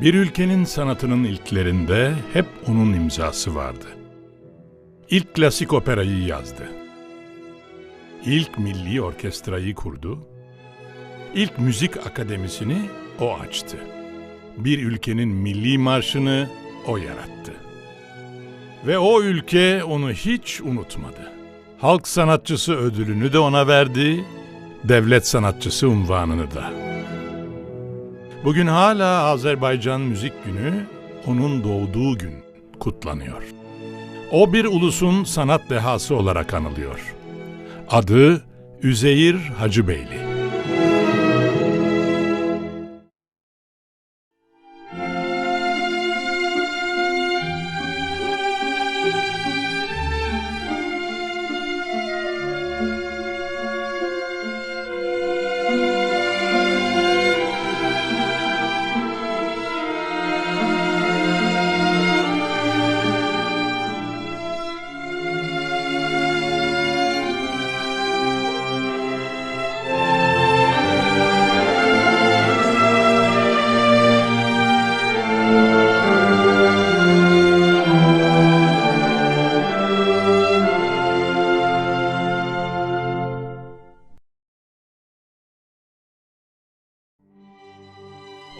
Bir ülkenin sanatının ilklerinde hep onun imzası vardı. İlk klasik operayı yazdı. İlk milli orkestrayı kurdu. İlk müzik akademisini o açtı. Bir ülkenin milli marşını o yarattı. Ve o ülke onu hiç unutmadı. Halk sanatçısı ödülünü de ona verdi, devlet sanatçısı unvanını da. Bugün hala Azerbaycan Müzik Günü onun doğduğu gün kutlanıyor. O bir ulusun sanat dehası olarak anılıyor. Adı Üzeyir Hacıbeyli.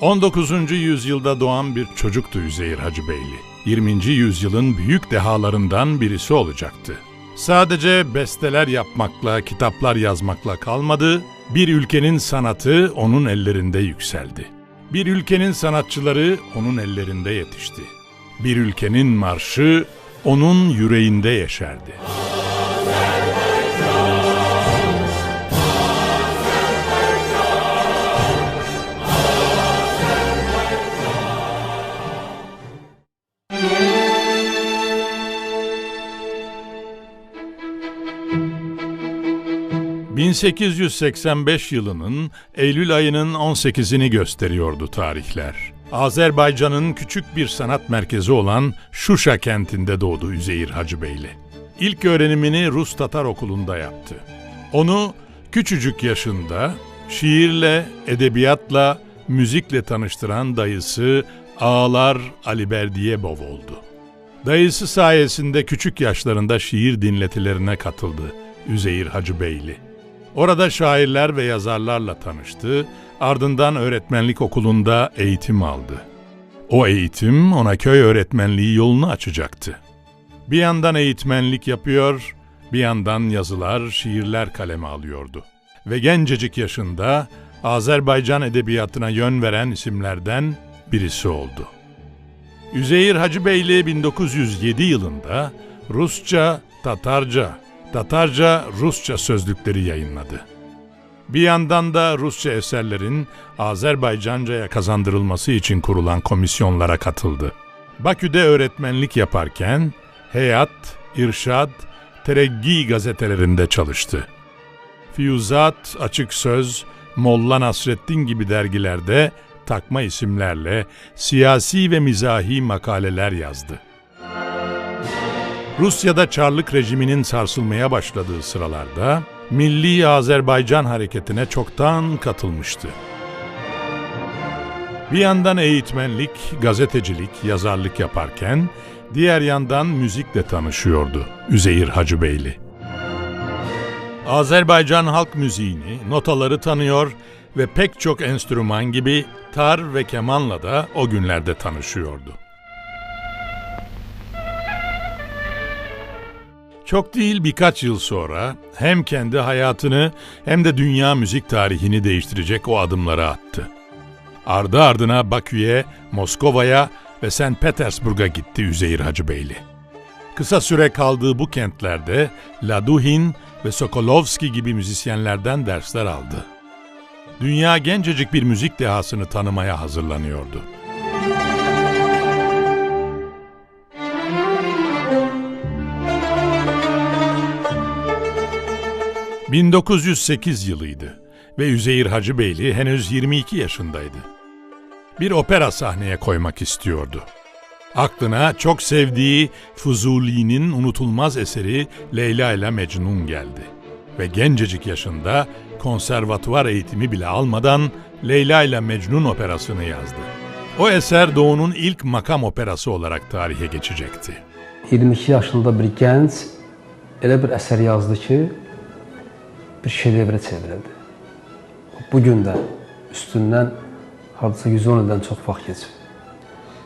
...19. yüzyılda doğan bir çocuktu Üzeyir Hacıbeyli. 20. yüzyılın büyük dehalarından birisi olacaktı. Sadece besteler yapmakla, kitaplar yazmakla kalmadı, bir ülkenin sanatı onun ellerinde yükseldi. Bir ülkenin sanatçıları onun ellerinde yetişti. Bir ülkenin marşı onun yüreğinde yeşerdi. ...1885 yılının Eylül ayının 18'ini gösteriyordu tarihler. Azerbaycan'ın küçük bir sanat merkezi olan Şuşa kentinde doğdu Üzeyir Hacıbeyli. İlk öğrenimini Rus Tatar okulunda yaptı. Onu küçücük yaşında şiirle, edebiyatla, müzikle tanıştıran dayısı Ağlar Ali Berdiyebov oldu. Dayısı sayesinde küçük yaşlarında şiir dinletilerine katıldı Üzeyir Hacıbeyli. Orada şairler ve yazarlarla tanıştı, ardından öğretmenlik okulunda eğitim aldı. O eğitim ona köy öğretmenliği yolunu açacaktı. Bir yandan eğitmenlik yapıyor, bir yandan yazılar, şiirler kaleme alıyordu. Ve gencecik yaşında Azerbaycan edebiyatına yön veren isimlerden birisi oldu. Üzeyir Hacıbeyli 1907 yılında Rusça, Tatarca, Tatarca, Rusça sözlükleri yayınladı. Bir yandan da Rusça eserlerin Azerbaycanca'ya kazandırılması için kurulan komisyonlara katıldı. Bakü'de öğretmenlik yaparken Heyat, İrşad, Tereggi gazetelerinde çalıştı. Fiyuzat, Açık Söz, Molla Nasreddin gibi dergilerde takma isimlerle siyasi ve mizahi makaleler yazdı. Rusya'da Çarlık rejiminin sarsılmaya başladığı sıralarda Milli Azerbaycan hareketine çoktan katılmıştı. Bir yandan eğitmenlik, gazetecilik, yazarlık yaparken diğer yandan müzikle tanışıyordu Üzeyir Hacıbeyli. Azerbaycan halk müziğini, notaları tanıyor ve pek çok enstrüman gibi tar ve kemanla da o günlerde tanışıyordu. Çok değil birkaç yıl sonra hem kendi hayatını hem de dünya müzik tarihini değiştirecek o adımları attı. Ardı ardına Bakü'ye, Moskova'ya ve St. Petersburg'a gitti Üzeyir Hacıbeyli. Kısa süre kaldığı bu kentlerde Laduhin ve Sokolovski gibi müzisyenlerden dersler aldı. Dünya gencecik bir müzik dehasını tanımaya hazırlanıyordu. ...1908 yılıydı ve Üzeyir Hacıbeyli henüz 22 yaşındaydı. Bir opera sahneye koymak istiyordu. Aklına çok sevdiği Fuzuli'nin unutulmaz eseri Leyla ile Mecnun geldi. Ve gencecik yaşında konservatuvar eğitimi bile almadan Leyla ile Mecnun operasını yazdı. O eser Doğu'nun ilk makam operası olarak tarihe geçecekti. 22 yaşında bir gənc elə bir əsər yazdı ki, bir şedevrə çevrildi. Bu gün də üstündən hardasa 110 ildən çox vaxt keçib.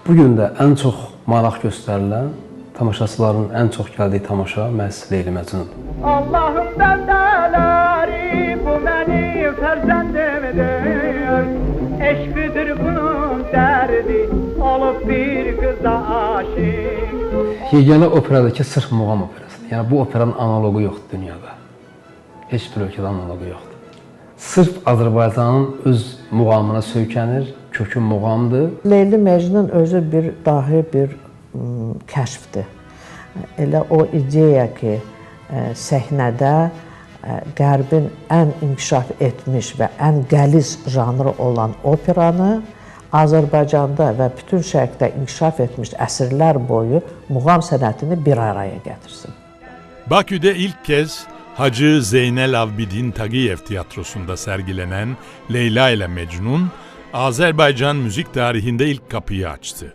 Bu gün də ən çox maraq göstərilən, tamaşaçıların ən çox gəldiyi tamaşa məhz Leyli Məcnundur. Allah'ım bendeleri bu benim ferzendimdir Eşkidir bunun derdi olup bir kıza aşık Yeganə operadakı sırf muğam operasıdır. Yəni bu operanın analoqu yoxdur dünyada. Heç bir ölkədə analoqu yoxdur. Sırf Azərbaycanın öz muğamına söykənir, kökü muğamdır. Leyli Mecnun özü bir dahi bir kəşfdir. Elə o ideya ki, ə, səhnədə ə, Qərbin ən inkişaf etmiş və ən qəliz janrı olan operanı Azərbaycanda və bütün şərqdə inkişaf etmiş əsrlər boyu muğam sənətini bir araya gətirsin. Bakü'de ilk kez Hacı Zeynel Avbidin Tagiyev tiyatrosunda sergilenen Leyla ile Mecnun, Azerbaycan müzik tarihinde ilk kapıyı açtı.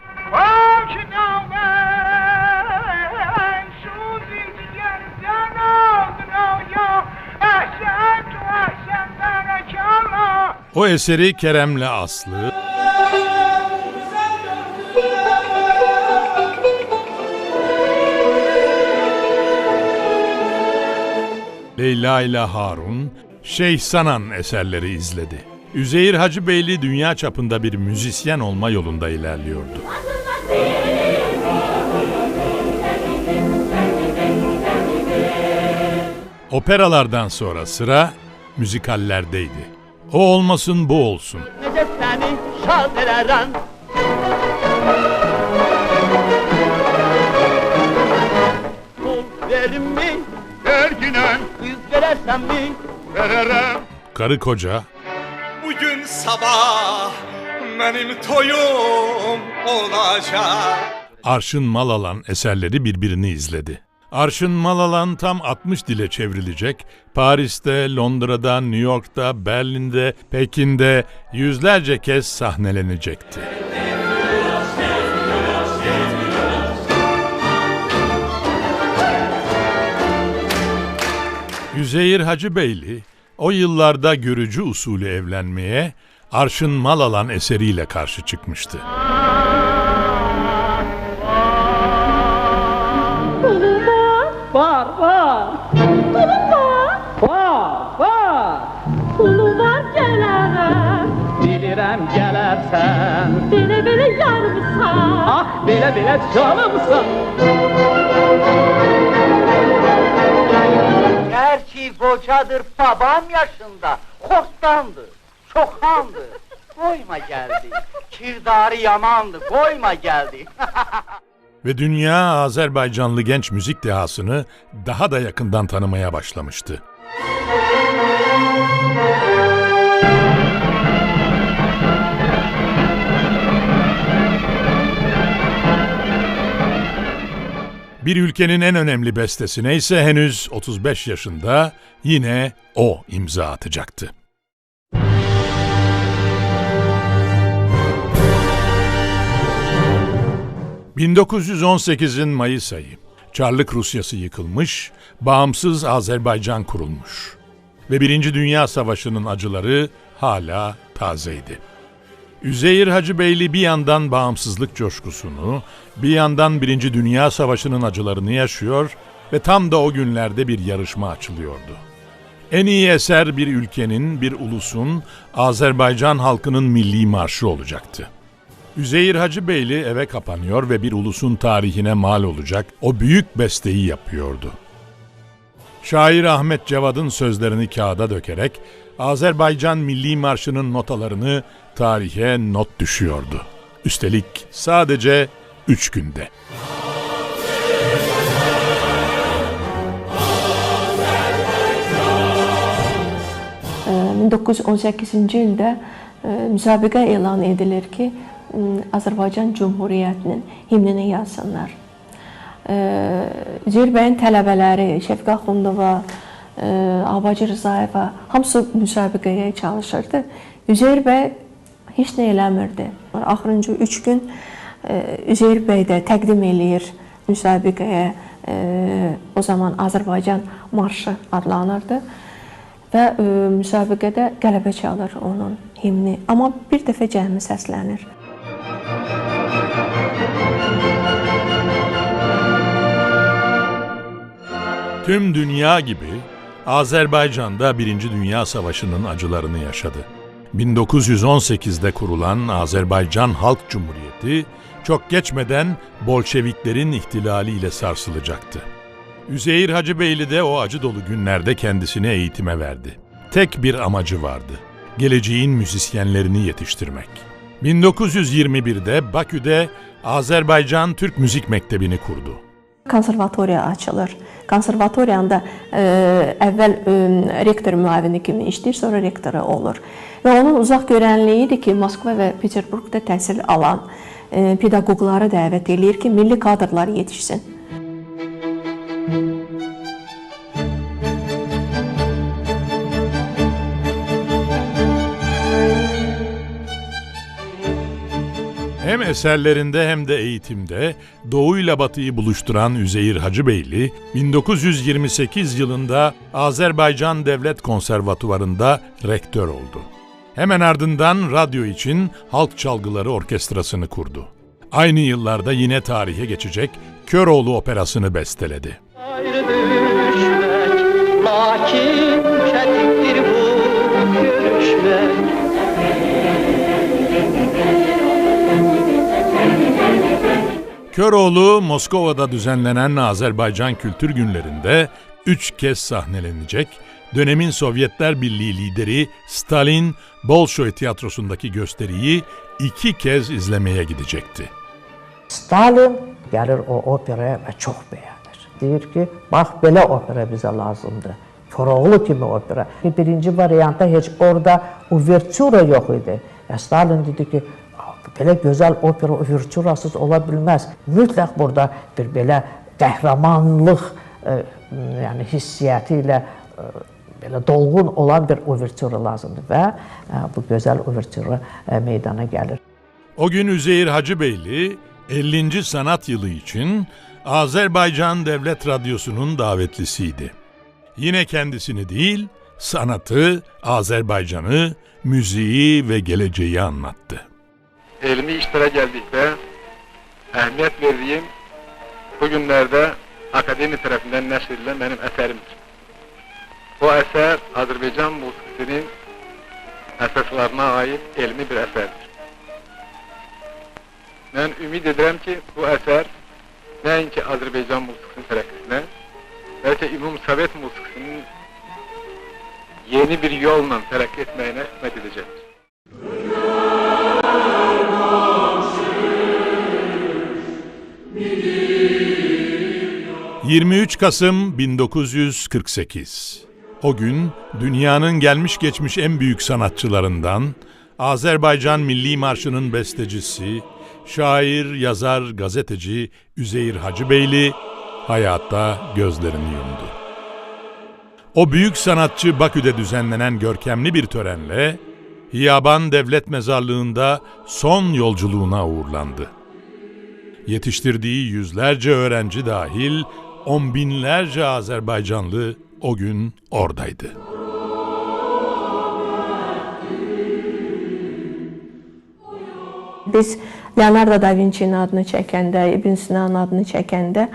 O eseri Kerem'le Aslı, Leyla ile Harun, Şeyh Sanan eserleri izledi. Üzeyir Hacıbeyli dünya çapında bir müzisyen olma yolunda ilerliyordu. Operalardan sonra sıra müzikallerdeydi. O olmasın bu olsun. Səni verimmi? Verginen Yüz verərsənmi? vererem Karı koca Bugün sabah benim toyum olacak Arşın Malalan eserleri birbirini izledi. Arşın Malalan tam 60 dile çevrilecek. Paris'te, Londra'da, New York'ta, Berlin'de, Pekin'de yüzlerce kez sahnelenecekti. Üzeyir Hacıbeyli o yıllarda görücü usulü evlenmeye Arşın Malalan eseriyle karşı çıkmıştı. Var, var. Pulum var, Var, var. pulum var gələrəm. Bilirəm gələrsən. Belə-belə yarımsan. Ah, belə-belə canımsan. Kocadır babam yaşında. Korktandı, çoxandı. Koyma geldi. Kirdarı yamandı, koyma geldi. Ve dünya Azerbaycanlı genç müzik dehasını daha da yakından tanımaya başlamıştı. Bir ülkenin en önemli bestesine ise henüz 35 yaşında yine o imza atacaktı. ...1918'in Mayıs ayı. Çarlık Rusyası yıkılmış, bağımsız Azerbaycan kurulmuş. Ve Birinci Dünya Savaşı'nın acıları hala tazeydi. Üzeyir Hacıbeyli bir yandan bağımsızlık coşkusunu, bir yandan Birinci Dünya Savaşı'nın acılarını yaşıyor ve tam da o günlerde bir yarışma açılıyordu. En iyi eser bir ülkenin, bir ulusun, Azerbaycan halkının milli marşı olacaktı. Üzeyir Hacıbeyli eve kapanıyor ve bir ulusun tarihine mal olacak o büyük besteyi yapıyordu. Şair Ahmet Cevad'ın sözlerini kağıda dökerek Azerbaycan Milli Marşı'nın notalarını tarihe not düşüyordu. Üstelik sadece üç günde. Ee, 1918-ci ildə e, müsabiqə elan edilir ki, Azərbaycan Cümhuriyyətinin himnini yazsınlar. Üzeyir bəyin tələbələri Şəfiqə Axundova, e, Abacı Rzayeva hamısı müsabiqəyə çalışırdı. Üzeyir bəy heç nə eləmirdi. Axırıncı 3 gün e, Üzeyir bəy də təqdim eləyir müsabiqəyə. E, o zaman Azərbaycan marşı adlanırdı və e, müsabiqədə qələbə çalır onun himni. Amma bir dəfə cəmi səslənir. Tüm dünya gibi Azerbaycan da Birinci Dünya Savaşı'nın acılarını yaşadı. 1918'de kurulan Azerbaycan Halk Cumhuriyeti çok geçmeden Bolşeviklerin ihtilaliyle sarsılacaktı. Üzeyir Hacıbeyli de o acı dolu günlerde kendisini eğitime verdi. Tek bir amacı vardı. Geleceğin müzisyenlerini yetiştirmek. 1921'de Bakü'de Azerbaycan Türk Müzik Mektebi'ni kurdu. Konservatoriya açılır. Konservatoriyanda e, əvvəl e, rektor müavini kimi işləyir, sonra rektoru olur. Və onun uzaq görənliyi idi ki, Moskva və Peterburqda təhsil alan e, pedaqoqları dəvət eləyir ki, milli kadrlar yetişsin. Eserlerinde hem de eğitimde Doğu ile Batı'yı buluşturan Üzeyir Hacıbeyli, 1928 yılında Azerbaycan Devlet Konservatuvarı'nda rektör oldu. Hemen ardından radyo için Halk Çalgıları Orkestrası'nı kurdu. Aynı yıllarda yine tarihe geçecek Köroğlu Operası'nı besteledi. Ayrı düşmek Köroğlu Moskova'da düzenlenen Azerbaycan Kültür Günlerinde üç kez sahnelenecek, dönemin Sovyetler Birliği lideri Stalin Bolşoy tiyatrosundaki gösteriyi iki kez izlemeye gidecekti. Stalin gəlir o operaya və çox bəyənir. Deyir ki, bax belə opera bizə lazımdır. Koroğlu kimi opera. Birinci variantda heç orada uvertura yox idi. Və Stalin dedi ki, belə gözəl opera uverturasız ola bilməz. Mütləq burada bir belə qəhrəmanlıq e, yəni hissiyyatı ilə e, belə dolğun olan bir uvertura lazımdır və e, bu gözəl uvertura e, meydana gəlir. O gün Üzeyir Hacıbeyli 50. sanat yılı için Azerbaycan Devlet Radyosu'nun davetlisiydi. Yine kendisini değil, sanatı, Azerbaycan'ı, müziği ve geleceği anlattı. Elmi işlere geldikte ehemmiyet verdiğim bugünlerde akademi tarafından neşredilen benim eserimdir. Bu eser Azerbaycan musikisinin esaslarına ait elmi bir eserdir. Ben ümit ederim ki bu eser nəinki Azerbaycan musikisinin tərəqqisine, bəlkə ümum Sovet musikisinin yeni bir yolla tərəqqi etməyinə 23 Kasım 1948. O gün dünyanın gelmiş geçmiş en büyük sanatçılarından Azerbaycan Milli Marşı'nın bestecisi, şair, yazar, gazeteci Üzeyir Hacıbeyli hayatta gözlerini yumdu. O büyük sanatçı Bakü'de düzenlenen görkemli bir törenle Hiyaban Devlet Mezarlığı'nda son yolculuğuna uğurlandı. Yetiştirdiği yüzlerce öğrenci dahil on binlerce Azerbaycanlı o gün oradaydı. Biz Leonardo da Vinci'nin adını çəkəndə, İbn Sina'nın adını çəkəndə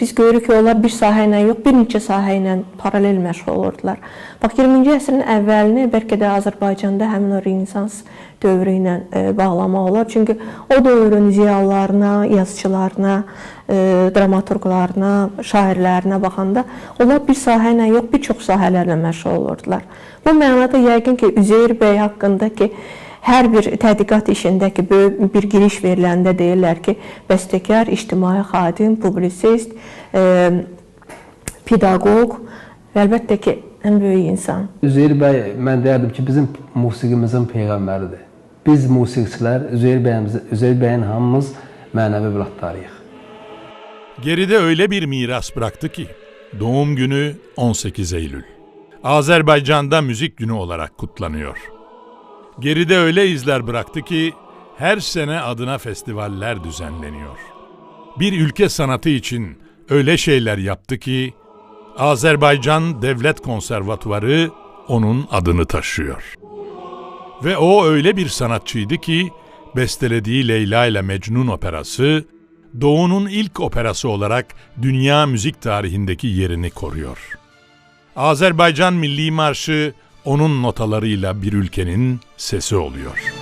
biz görürük ki, onlar bir sahə ilə yox, bir neçə sahə ilə paralel məşğul olurdular. Bax 20-ci əsrin əvvəlini bəlkə də Azərbaycanda həmin o Renessans dövrü ilə e, bağlamaq olar. Çünki o dövrün ziyalılarına, yazıçılarına, e, dramaturqlarına, şairlərinə baxanda onlar bir sahə ilə yox, bir çox sahələrlə məşğul olurdular. Bu mənada yəqin ki, Üzeyir bəy haqqında ki, hər bir tədqiqat işindəki böyük bir giriş veriləndə deyirlər ki, bəstəkar, ictimai xadim, publisist, e, pedaqoq və əlbəttə ki, ən böyük insan. Üzeyir bəy mən deyərdim ki, bizim musiqimizin peyğəmbəridir. Biz musiqiçilər Üzeyir bəyimiz, Üzeyir bəyin hamımız mənəvi evlatlarıyıq. Geride öyle bir miras bıraktı ki, doğum günü 18 Eylül. Azerbaycan'da müzik günü olarak kutlanıyor. Geride öyle izler bıraktı ki her sene adına festivaller düzenleniyor. Bir ülke sanatı için öyle şeyler yaptı ki Azerbaycan Devlet Konservatuvarı onun adını taşıyor. Ve o öyle bir sanatçıydı ki bestelediği Leyla ile Mecnun operası Doğu'nun ilk operası olarak dünya müzik tarihindeki yerini koruyor. Azerbaycan Milli Marşı onun notalarıyla bir ülkenin sesi oluyor.